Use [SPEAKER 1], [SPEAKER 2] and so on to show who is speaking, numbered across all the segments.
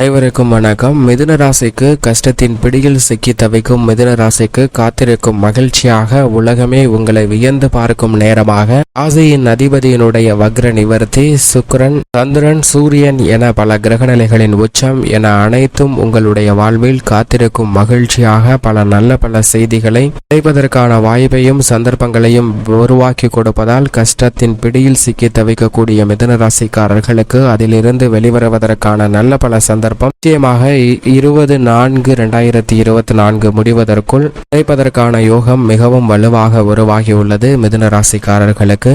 [SPEAKER 1] அனைவருக்கும் வணக்கம். மிதுன ராசிக்கு கஷ்டத்தின் பிடியில் சிக்கி தவிக்கும் மிதுன ராசிக்கு காத்திருக்கும் மகிழ்ச்சியாக உலகமே உங்களை வியந்து பார்க்கும் நேரமாக. ராசியின் அதிபதியினுடைய வக்ர நிவர்த்தி சுக்கரன் சந்திரன் சூரியன் என பல கிரகநிலைகளின் உச்சம் என அனைத்தும் உங்களுடைய வாழ்வில் காத்திருக்கும் மகிழ்ச்சியாக பல நல்ல பல செய்திகளை கிடைப்பதற்கான வாய்ப்பையும் சந்தர்ப்பங்களையும் உருவாக்கி கொடுப்பதால் கஷ்டத்தின் பிடியில் சிக்கி தவிக்கக்கூடிய மிதுன ராசிக்காரர்களுக்கு அதிலிருந்து வெளிவருவதற்கான நல்ல பல சந்தர்ப்பம். நிச்சயமாக இருபது நான்கு இரண்டாயிரத்தி இருபத்தி நான்கு முடிவதற்குள் கிடைப்பதற்கான யோகம் மிகவும் வலுவாக உருவாகியுள்ளது மிதுன ராசிக்காரர்களுக்கு.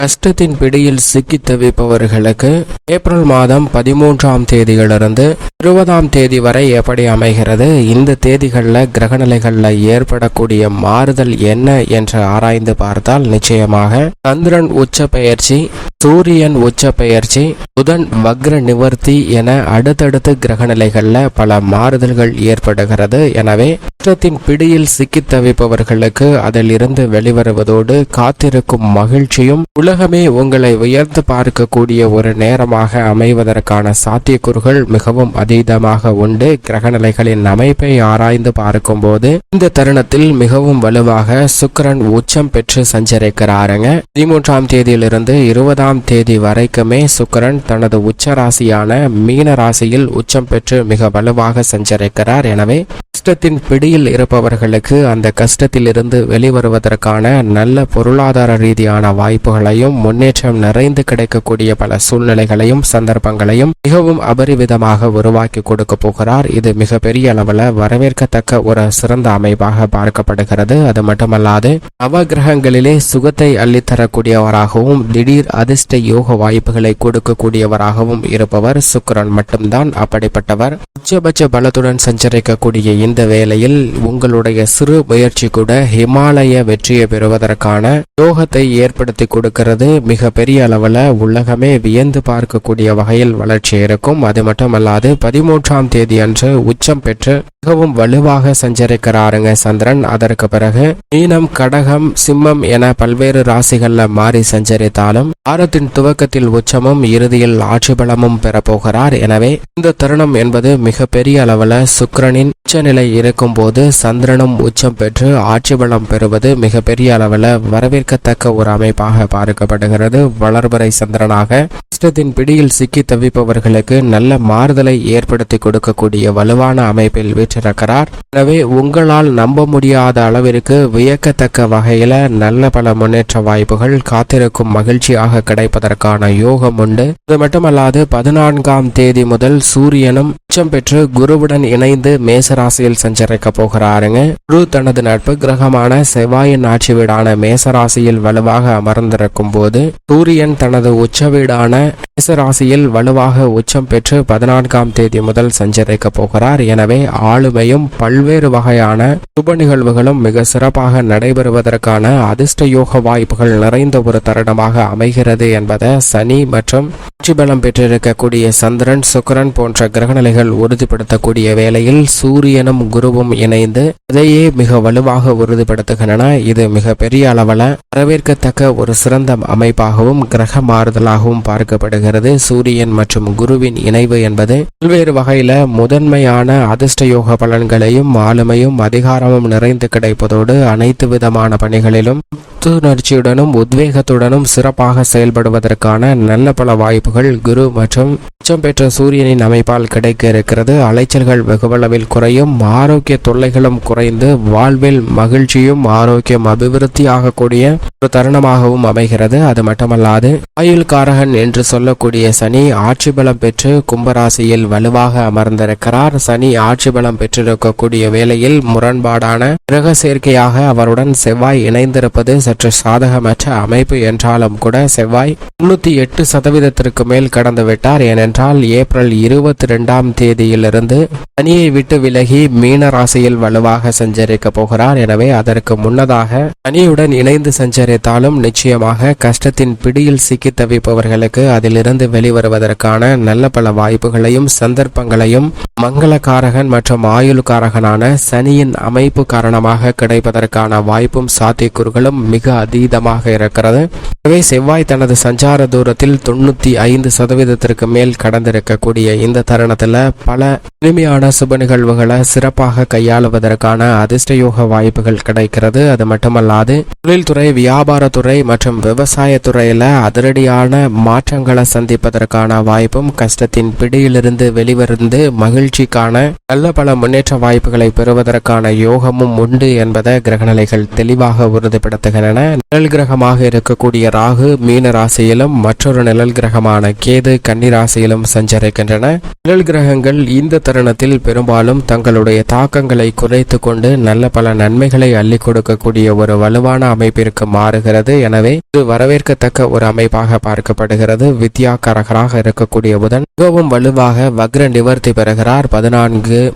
[SPEAKER 1] கஷ்டத்தின் பிடியில் சிக்கி தவிப்பவர்களுக்கு ஏப்ரல் மாதம் பதிமூன்றாம் தேதியிலிருந்து இருபதாம் தேதி வரை எப்படி அமைகிறது? இந்த தேதிகளில் கிரகநிலைகளில் ஏற்படக்கூடிய மாறுதல் என்ன என்று ஆராய்ந்து பார்த்தால் நிச்சயமாக சந்திரன் உச்ச பெயர்ச்சி சூரியன் உச்ச பெயர்ச்சி புதன் வக்ர நிவர்த்தி என அடுத்தடுத்து கிரகநிலைகளில் பல மாறுதல்கள் ஏற்படுகிறது. எனவே கஷ்டத்தின் பிடியில் சிக்கித் தவிப்பவர்களுக்கு அதில் இருந்து வெளிவருவதோடு காத்திருக்கும் மகிழ்ச்சியும் உலகமே உங்களை உயர்ந்து பார்க்கக்கூடிய ஒரு நேரமாக அமைவதற்கான சாத்தியக்கூறுகள் மிகவும் அதீதமாக உண்டு. கிரகநிலைகளின் அமைப்பை ஆராய்ந்து பார்க்கும்போது இந்த தருணத்தில் மிகவும் வலுவாக சுக்கிரன் உச்சம் பெற்று சஞ்சரிக்கிறாருங்க. பதிமூன்றாம் தேதியிலிருந்து இருபதாம் தேதி வரைக்குமே சுக்கிரன் தனது உச்ச ராசியான மீன ராசியில் உச்சம் பெற்று மிக வலுவாக சஞ்சரிக்கிறார். எனவே கஷ்டத்தின் பிடியில் இருப்பவர்களுக்கு அந்த கஷ்டத்திலிருந்து வெளிவருவதற்கான நல்ல பொருளாதார ரீதியான வாய்ப்புகளை வாய்ப்புகளையும் முன்னேற்றம் நிறைந்து கிடைக்கக்கூடிய பல சூழ்நிலைகளையும் சந்தர்ப்பங்களையும் மிகவும் அபரிவிதமாக உருவாக்கி கொடுக்க போகிறார். இது மிகப்பெரிய அளவில் வரவேற்கத்தக்க ஒரு சிறந்த அமைப்பாக பார்க்கப்படுகிறது. அது மட்டுமல்லாது நவகிரகங்களிலே சுகத்தை அள்ளித்தரக்கூடியவராகவும் திடீர் அதிர்ஷ்ட யோக வாய்ப்புகளை கொடுக்கக்கூடியவராகவும் இருப்பவர் சுக்கிரன் மட்டும்தான். அப்படிப்பட்டவர் உச்சபட்ச பலத்துடன் சஞ்சரிக்கக்கூடிய இந்த வேளையில் உங்களுடைய சிறு முயற்சி கூட ஹிமாலய வெற்றியை பெறுவதற்கான யோகத்தை ஏற்படுத்தி கொடுக்கிறது. மிக பெரிய அளவில் உலகமே வியந்து பார்க்கக்கூடிய வகையில் வளர்ச்சி இருக்கும். அது மட்டுமல்லாது பதிமூன்றாம் தேதி அன்று உச்சம் பெற்று மிகவும் வலுவாக சஞ்சரிக்கிறாருங்க சந்திரன். அதற்கு பிறகு மீனம் கடகம் சிம்மம் என பல்வேறு ராசிகள்ல மாறி சஞ்சரித்தாலும் வாரத்தின் துவக்கத்தில் உச்சமும் இறுதியில் ஆட்சி பலமும் பெறப்போகிறார். எனவே இந்த தருணம் என்பது மிக பெரிய அளவுல சுக்கரனின் உச்சநிலை இருக்கும் போது சந்திரனும் உச்சம் பெற்று ஆட்சி பலம் பெறுவது மிக பெரிய அளவுல வரவேற்கத்தக்க ஒரு அமைப்பாக பார்க்கப்படுகிறது. வளர்வரை சந்திரனாக கஷ்டத்தின் பிடியில் சிக்கி தவிப்பவர்களுக்கு நல்ல மாறுதலை ஏற்படுத்தி கொடுக்கக்கூடிய வலுவான அமைப்பில் வீற்றிருக்கிறார். எனவே உங்களால் நம்ப முடியாத அளவிற்கு வியக்கத்தக்க வகையில நல்ல பல முன்னேற்ற வாய்ப்புகள் காத்திருக்கும் மகிழ்ச்சியாக கிடைப்பதற்கான யோகம் உண்டு. அது மட்டுமல்லாது பதினான்காம் தேதி முதல் சூரியனும் உச்சம் பெற்று குருவுடன் இணைந்து மேசராசியில் சஞ்சரிக்க போகிறாருங்க. குரு தனது நட்பு கிரகமான செவ்வாயின் ஆட்சி வீடான மேசராசியில் வலுவாக அமர்ந்திருக்கும் போது சூரியன் தனது உச்ச வீடான மேசராசியில் வலுவாக உச்சம் பெற்று பதினான்காம் தேதி முதல் சஞ்சரிக்க போகிறார். எனவே ஆளுமையும் பல்வேறு வகையான சுப நிகழ்வுகளும் மிக சிறப்பாக நடைபெறுவதற்கான அதிர்ஷ்ட யோக வாய்ப்புகள் நிறைந்த ஒரு தருணமாக அமைகிறது என்பதை சனி மற்றும் ஆட்சி பலம் பெற்றிருக்கக்கூடிய சந்திரன் சுக்கிரன் போன்ற கிரகநிலைகள் உறுதிப்படுத்தக்கூடிய வேளையில் சூரியனும் குருவும் இணைந்து அதையே மிக வலுவாக உறுதிப்படுத்துகின்றன. இது மிக பெரிய அளவில் வரவேற்கத்தக்க ஒரு சிறந்த அமைப்பாகவும் கிரக மாறுதலாகவும் பார்க்க பார்க்கப்படுகிறது சூரியன் மற்றும் குருவின் இணைவு என்பது பல்வேறு வகையில முதன்மையான அதிர்ஷ்ட யோக பலன்களையும் ஆளுமையும் அதிகாரமும் நிறைந்து கிடைப்பதோடு அனைத்து விதமான பணிகளிலும் புத்துணர்ச்சியுடனும் உத்வேகத்துடனும் சிறப்பாக செயல்படுவதற்கான நல்ல பல வாய்ப்புகள் குரு மற்றும் உச்சம் பெற்ற சூரியனின் அமைப்பால் கிடைக்க இருக்கிறது. அலைச்சல்கள் வெகுவளவில் குறையும். ஆரோக்கிய தொல்லைகளும் குறைந்து வாழ்வில் மகிழ்ச்சியும் ஆரோக்கியம் அபிவிருத்தி ஆகக்கூடிய ஒரு தருணமாகவும் அமைகிறது. அது மட்டுமல்லாது ஆயுள் காரகன் என்று சொல்லக்கூடிய சனி ஆட்சி பலம் பெற்று கும்பராசியில் வலுவாக அமர்ந்திருக்கிறார். சனி ஆட்சி பலம் பெற்றிருக்கக்கூடிய வேளையில் முரண்பாடான கிரக சேர்க்கையாக அவருடன் செவ்வாய் இணைந்திருப்பது சற்று சாதகமற்ற அமைப்பு என்றாலும் கூட செவ்வாய் முன்னூத்தி எட்டு சதவீதத்திற்கு மேல் கடந்துவிட்டார். ஏனென்றால் என்றால் ஏப்ரல் இருபத்தி ரெண்டாம் தேதியிலிருந்து சனியை விட்டு விலகி மீன ராசியில் வலுவாக சஞ்சரிக்க போகிறார். எனவே அதற்கு முன்னதாக சனியுடன் இணைந்து சஞ்சரித்தாலும் நிச்சயமாக கஷ்டத்தின் பிடியில் சிக்கி தவிப்பவர்களுக்கு அதிலிருந்து வெளிவருவதற்கான நல்ல பல வாய்ப்புகளையும் சந்தர்ப்பங்களையும் மங்களக்காரகன் மற்றும் ஆயுள்காரகனான சனியின் அமைப்பு காரணமாக கிடைப்பதற்கான வாய்ப்பும் சாத்தியக்கூறுகளும் மிக அதீதமாக இருக்கிறது. எனவே செவ்வாய் தனது சஞ்சார தூரத்தில் தொண்ணூத்தி ஐந்து சதவீதத்திற்கு மேல் கடந்திருக்கக்கூடிய இந்த தருணத்துல பல இனிமையான சுப நிகழ்வுகளை சிறப்பாக கையாளுவதற்கான அதிர்ஷ்டயோக வாய்ப்புகள் கிடைக்கிறது. அது மட்டுமல்லாது தொழில்துறை வியாபாரத்துறை மற்றும் விவசாயத்துறையில அதிரடியான மாற்றங்களை சந்திப்பதற்கான வாய்ப்பும் கஷ்டத்தின் பிடியிலிருந்து வெளிவருந்து மகிழ்ச்சிக்கான நல்ல பல முன்னேற்ற வாய்ப்புகளை பெறுவதற்கான யோகமும் உண்டு என்பதை கிரகநிலைகள் தெளிவாக உறுதிப்படுத்துகின்றன. நிழல் கிரகமாக இருக்கக்கூடிய ராகு மீன ராசியிலும் மற்றொரு நிழல் கிரகமான கேது கன்னி ராசியிலும் சஞ்சரிக்கின்றன. நிழல் கிரகங்கள் இந்த தருணத்தில் பெரும்பாலும் தங்களுடைய தாக்கங்களை குறைத்து கொண்டு நல்ல பல நன்மைகளை அள்ளி கொடுக்கக்கூடிய ஒரு வலுவான அமைப்பிற்கு மாறுகிறது. எனவே இது வரவேற்கத்தக்க ஒரு அமைப்பாக பார்க்கப்படுகிறது. வித்யாகாரகராக இருக்கக்கூடிய புதன் மிகவும் வலுவாக வக்ர நிவர்த்தி பெறுகிறார். பதினான்கு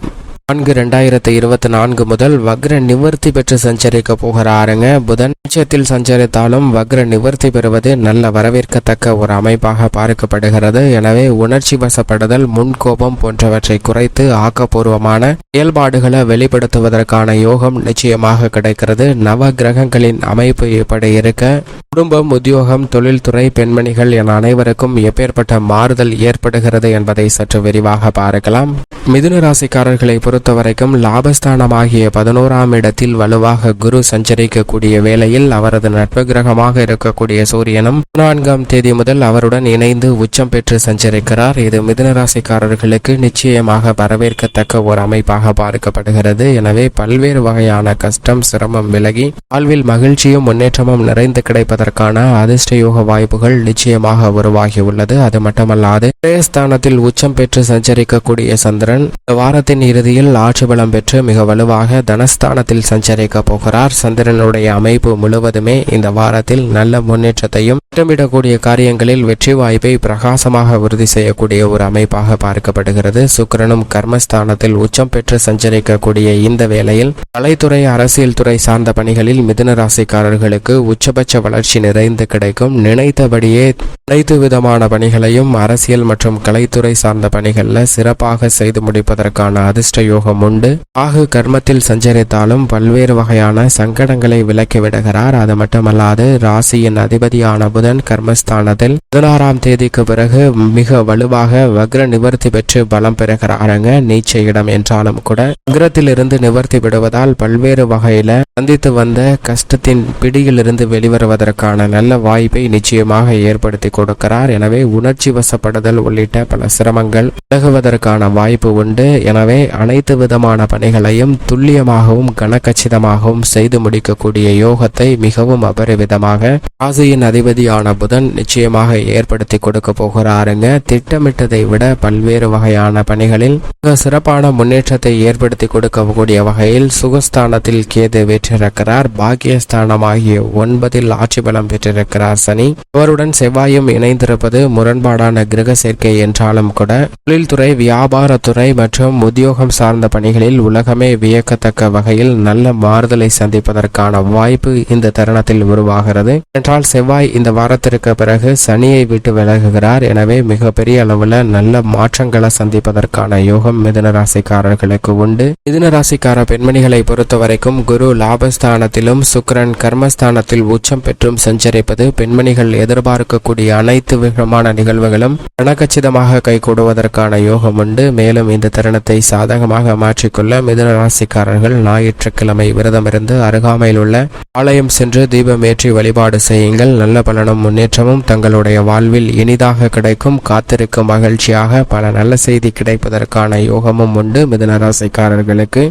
[SPEAKER 1] நான்கு ரெண்டாயிரத்தி இருபத்தி நான்கு முதல் வக்ர நிவர்த்தி பெற்று சஞ்சரிக்க போகிறாருங்க. புதன் உச்சத்தில் சஞ்சரித்தாலும் வக்ர நிவர்த்தி பெறுவது நல்ல வரவேற்கத்தக்க ஒரு அமைப்பாக பார்க்கப்படுகிறது. எனவே உணர்ச்சி வசப்படுதல் முன்கோபம் போன்றவற்றை குறைத்து ஆக்கப்பூர்வமான செயல்பாடுகளை வெளிப்படுத்துவதற்கான யோகம் நிச்சயமாக கிடைக்கிறது. நவ கிரகங்களின் அமைப்பு எப்படி இருக்க குடும்பம் உத்தியோகம் தொழில்துறை பெண்மணிகள் என அனைவருக்கும் எப்பேற்பட்ட மாறுதல் ஏற்படுகிறது என்பதை சற்று விரிவாக பார்க்கலாம். மிதுன ராசிக்காரர்களை பொறுத்தவரைக்கும் லாபஸ்தானமாகிய பதினோராம் இடத்தில் வலுவாக குரு சஞ்சரிக்கக்கூடிய வேளையில் அவரது நட்பு கிரகமாக இருக்கக்கூடிய சூரியனும் நான்காம் தேதி முதல் அவருடன் இணைந்து உச்சம் பெற்று சஞ்சரிக்கிறார். இது மிதுன ராசிக்காரர்களுக்கு நிச்சயமாக வரவேற்கத்தக்க ஒரு அமைப்பாக பார்க்கப்படுகிறது. எனவே பல்வேறு வகையான கஷ்டம் சிரமம் விலகி வாழ்வில் மகிழ்ச்சியும் முன்னேற்றமும் நிறைந்து கிடைப்பதற்கான அதிர்ஷ்டயோக வாய்ப்புகள் நிச்சயமாக உருவாகியுள்ளது. அது மட்டுமல்லாது ஸ்தானத்தில் உச்சம் பெற்று சஞ்சரிக்கக்கூடிய சந்திரன் வாரத்தின் இறுதியில் ஆட்சி பலம் பெற்று மிக வலுவாக தனஸ்தானத்தில் சஞ்சரிக்க போகிறார். சந்திரனுடைய அமைப்பு முழுவதுமே இந்த வாரத்தில் நல்ல முன்னேற்றத்தையும் திட்டமிடக்கூடிய காரியங்களில் வெற்றி வாய்ப்பை பிரகாசமாக உறுதி செய்யக்கூடிய ஒரு அமைப்பாக பார்க்கப்படுகிறது. சுக்கிரனும் கர்மஸ்தானத்தில் உச்சம் பெற்று சஞ்சரிக்கக்கூடிய இந்த வேளையில் கலைத்துறை அரசியல் துறை சார்ந்த பணிகளில் மிதுன ராசிக்காரர்களுக்கு உச்சபட்ச வளர்ச்சி நிறைந்து கிடைக்கும். நினைத்தபடியே அனைத்து விதமான பணிகளையும் அரசியல் மற்றும் கலைத்துறை சார்ந்த பணிகளில் சிறப்பாக செய்து முடிப்பதற்கான அதிர்ஷ்ட யோகம் உண்டு ஆகு கர்மத்தில் சஞ்சரித்தாலும் பல்வேறு வகையான சங்கடங்களை விலக்கி விடுகிறார். அது மட்டுமல்லாது ராசியின் அதிபதியான புதன் கர்மஸ்தானத்தில் பதினாறாம் தேதிக்கு பிறகு மிக வலுவாக வக்ர நிவர்த்தி பெற்று பலம் பெறுகிறாருங்க. நீச்ச இடம் என்றாலும் கூட. வக்ரத்திலிருந்து நிவர்த்தி விடுவதால் பல்வேறு வகையில சந்தித்து வந்த கஷ்டத்தின் பிடியிலிருந்து வெளிவருவதற்கான நல்ல வாய்ப்பை நிச்சயமாக ஏற்படுத்தி கொடுக்கிறார். எனவே உணர்ச்சி வசப்படுதல் உள்ளிட்ட பல சிரமங்கள் விலகுவதற்கான வாய்ப்பு உண்டு. எனவே அனைத்து விதமான பணிகளையும் துல்லியமாகவும் கனக்கச்சிதமாகவும் செய்து முடிக்கக்கூடிய யோகத்தை மிகவும் அபரிவிதமாக ராசியின் அதிபதியான புதன் நிச்சயமாக ஏற்படுத்தி கொடுக்க போகிறாருங்க. திட்டமிட்டதை விட பல்வேறு வகையான பணிகளில் மிக சிறப்பான முன்னேற்றத்தை ஏற்படுத்தி கொடுக்கக்கூடிய வகையில் சுகஸ்தானத்தில் கேது வெற்றிருக்கிறார் பாக்கியஸ்தானமாகிய ஒன்பதில் ஆட்சி பலம் பெற்றிருக்கிறார் சனி. அவருடன் செவ்வாயும் இணைந்திருப்பது முரண்பாடான கிரக சேர்க்கை என்றாலும் கூட தொழில்துறை வியாபாரத்துறை மற்றும் உத்தியோகம் சார்ந்த பணிகளில் உலகமே வியக்கத்தக்க வகையில் நல்ல மாறுதலை சந்திப்பதற்கான வாய்ப்பு இந்த தருணத்தில் உருவாகிறது. என்றால் செவ்வாய் இந்த வாரத்திற்கு பிறகு சனியை விட்டு விலகுகிறார். எனவே மிகப்பெரிய அளவுல நல்ல மாற்றங்களை சந்திப்பதற்கான யோகம் மிதுன ராசிக்காரர்களுக்கு உண்டு. மிதுன ராசிக்கார பெண்மணிகளை பொறுத்தவரைக்கும் குரு லாபஸ்தானத்திலும் சுக்கிரன் கர்மஸ்தானத்தில் உச்சம் பெற்றும் சஞ்சரிப்பது பெண்மணிகள் எதிர்பார்க்கக்கூடிய அனைத்து விதமான நிகழ்வுகளும் கணக்கச்சிதமாக கைகூடுவதற்கான யோகம் உண்டு. மேலும் இந்த தருணத்தை சாதகமாக மாற்றிக்கொள்ள மிதுன ராசிக்காரர்கள் ஞாயிற்றுக்கிழமை விரதமிருந்து அருகாமையில் உள்ள ஆலயம் சென்று தீபம் ஏற்றி வழிபாடு செய்யுங்கள். நல்ல பலனும் முன்னேற்றமும் தங்களுடைய வாழ்வில் இனிதாக கிடைக்கும். காத்திருக்கும் மகிழ்ச்சியாக பல நல்ல செய்தி கிடைப்பதற்கான யோகமும் உண்டு. மிதுன ராசிக்காரர்களுக்கு